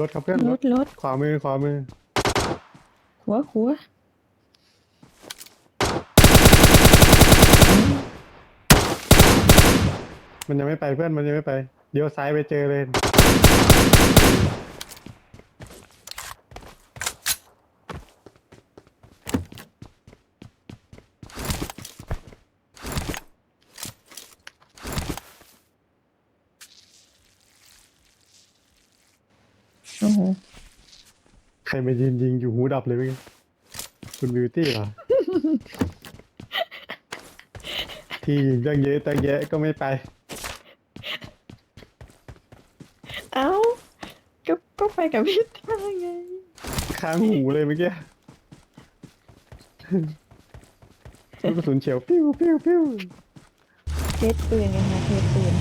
รถครับเพื่อนรรถถรถขวามือขวามือ หัวหัวมันยังไม่ไปเพื่อนมันยังไม่ไปเดี๋ยวซ้ายไปเจอเลย โอ้โห ใครมายืนยิงอยู่หู ดับเลยเมื่อกี้คุณบิวตี้เหรอ ที่ยิงตั้งเยอะตั้งแยะก็ไม่ไป เอ้าก็ก็ไปกับพี่ตาไง ค้างหูเลยเมื่อกี้ลูกกระสุนเฉียว ปิ้วปิ้วปิ้ว เทสปืนไงคะเทสปืน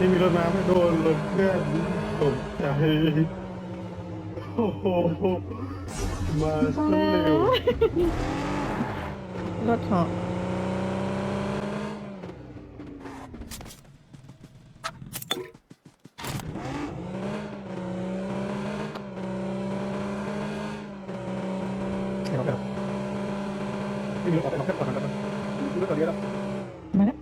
นี่มีรถมาไม่โดนรถเพื่อนตกใจโอ้โหมาซะเร็ว รถเหาะ เอาแบบนี่มีรถออกไปเอาแค่ก่อนนะครับรถตอนนี้แล้ว มาแล้ว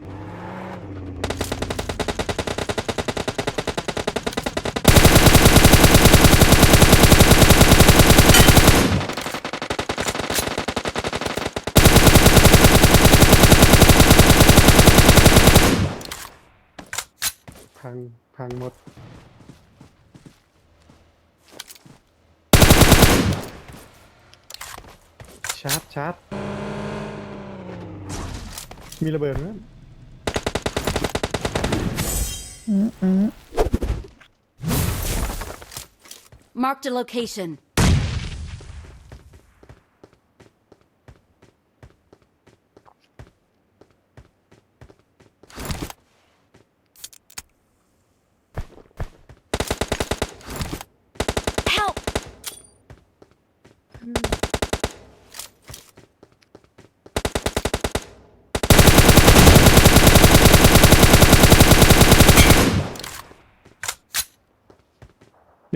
พังหมด ชาร์จชาร์จมีระเบิดไหมอืมอืม Marked a location.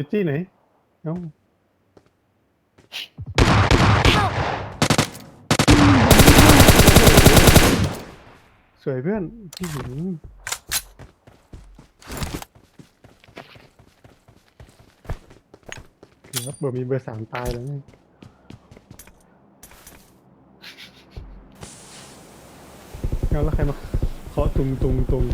ิตตี้ไหนเอ้าสวยเพื่อนอื้อหือเกือบเบอร์มีเบอร์สามตายแล้วไงเอาแล้วใครมาเคาะตุงตุงตุง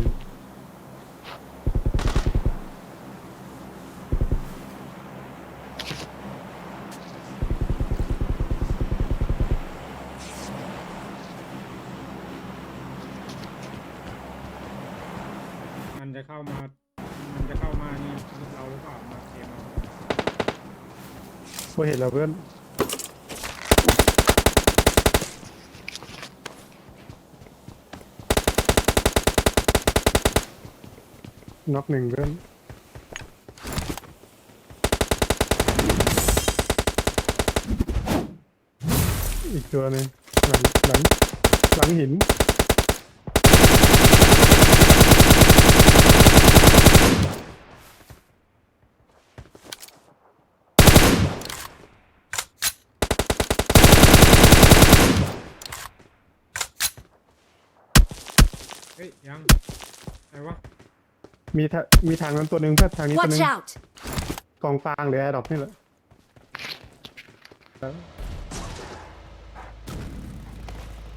มันจะเข้ามา มันจะเข้ามานี่เราหรือเปล่ามาเกมเราว่เห็นแล้วเพื่อนน็อกหนึ่งเพื่อนอีกตัวหนึงหลังหลังหลังหิน เฮ้ยยังไหนวะมีทามีทางนั้นตัวหนึ่งเพื่อนทางนี้ตัวห Watch นึ่ง out! กองฟางหรือแอร์ดรอปนี่แหละ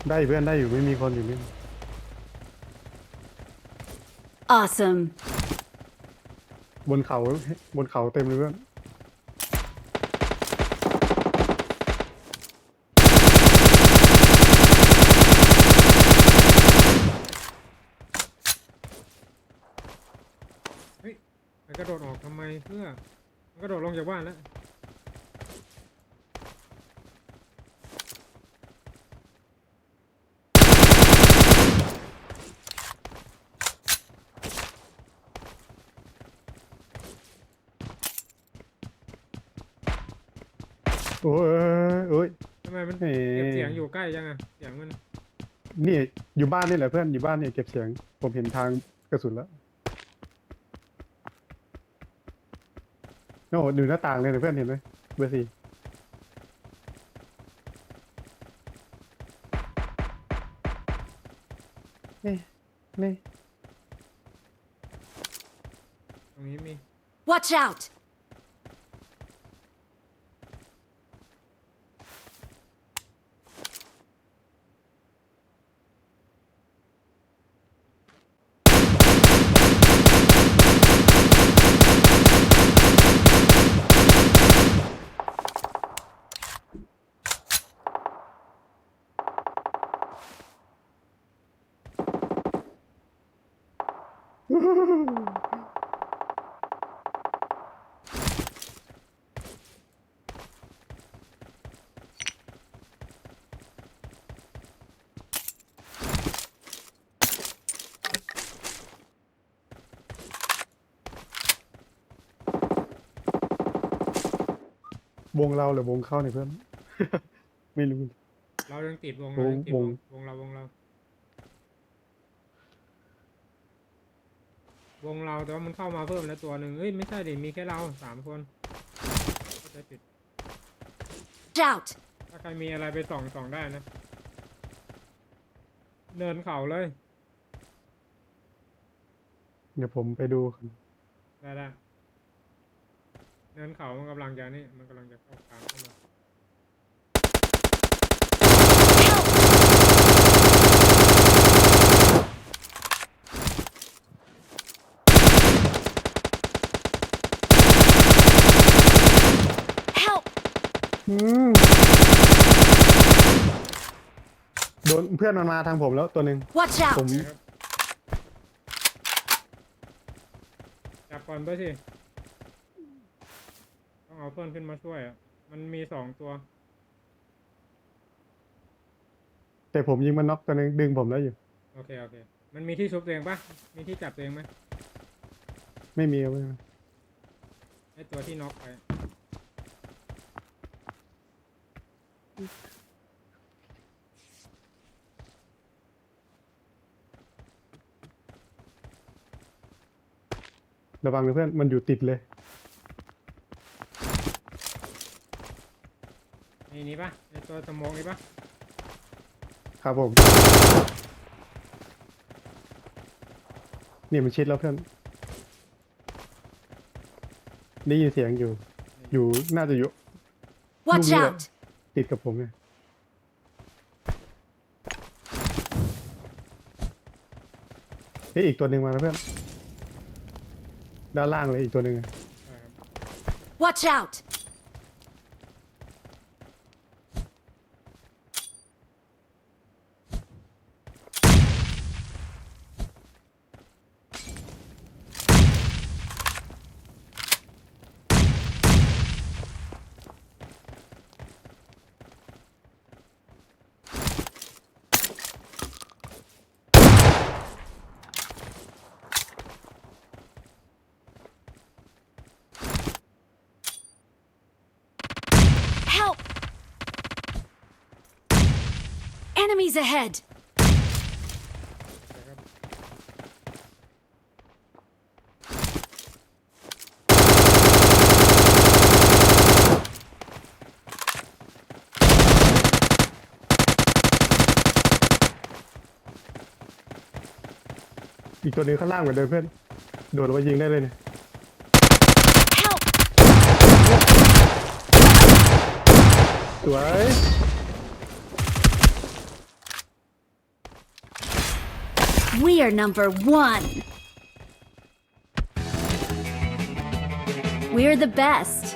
ได้เพื่อนได้อยู่ไม่มีคนอยู่นี่ Awesome. บนเขาบนเขาเต็มเลยเพื่อน เฮ้ยมัน กระโดดออกทำไมเพื่อมันกระโดดลงจากบ้านแล้วโอ้ยเอ้ยทำไมมันเฮ้ยเก็บเสียงอยู่ใกล้จังอะเสียงมัน นี่อยู่บ้านนี่แหละเพื่อนอยู่บ้านเนี่ยเก็บเสียง ผมเห็นทางกระสุนแล้ว โอ้โหดูหน้าต่างเลยนะเพื่อนเห็นไหมเบอร์สี่นี่นี่ ตรงนี้มี Watch out! วงเราหรือวงเข้าเนี่ยเพื่อน ไม่รู้ เรายังติดวงวเรางยังติดววง งวงเราวงเรา วงเราแต่ว่ามันเข้ามาเพิ่มแล้วตัวหนึ่งเอ้ยไม่ใช่ดิมีแค่เราสามคนเข้าใจผิด Watch out! ถ้าใครมีอะไรไปส่องส่องได้นะ เนินเขาเลย เดี๋ยวผมไปดูก่อนได้ได้เนินเขามันกำลังจะนี่มันกำลังจะเข้ากลางเข้ามา Help! อืมโดนเพื่อนมันมาทางผมแล้วตัวหนึ่ง Watch ผ out! มนะครับจับก่อนไปสิต้องเอาเพื่อนขึ้นมาช่วยอะ มันมีสองตัวแต่ผมยิงมันน็อกตัวหนึ่งดึงผมแล้วอยู่ โอเคโอเค มันมีที่ชุบตัวเองปะมีที่จับตัวเองไหมไม่มีไม่มีไอตัวที่น็อกไป ระวังนะเพื่อน มันอยู่ติดเลย นี่นี่ปะไอตัวสโมองนี่ปะครับผม นี่มันชิดแล้วเพื่อน ได้ยินเสียงอยู่ อยู่ น่าจะอยู่ Watch Move here. out! ติดกับผมไงเฮ้ยอีกตัวหนึ่งมาแล้วเพื่อน ด้านล่างเลยอีกตัวหนึ่งอะ Watch out! 'Help! Enemies ahead! ใช่ครับอีกตัวหนึ่งข้างล่างเหมือนเดิมเพื่อน โดดลงไปยิงได้เลยเนี่ย Help! สวย We are number one! We're the best!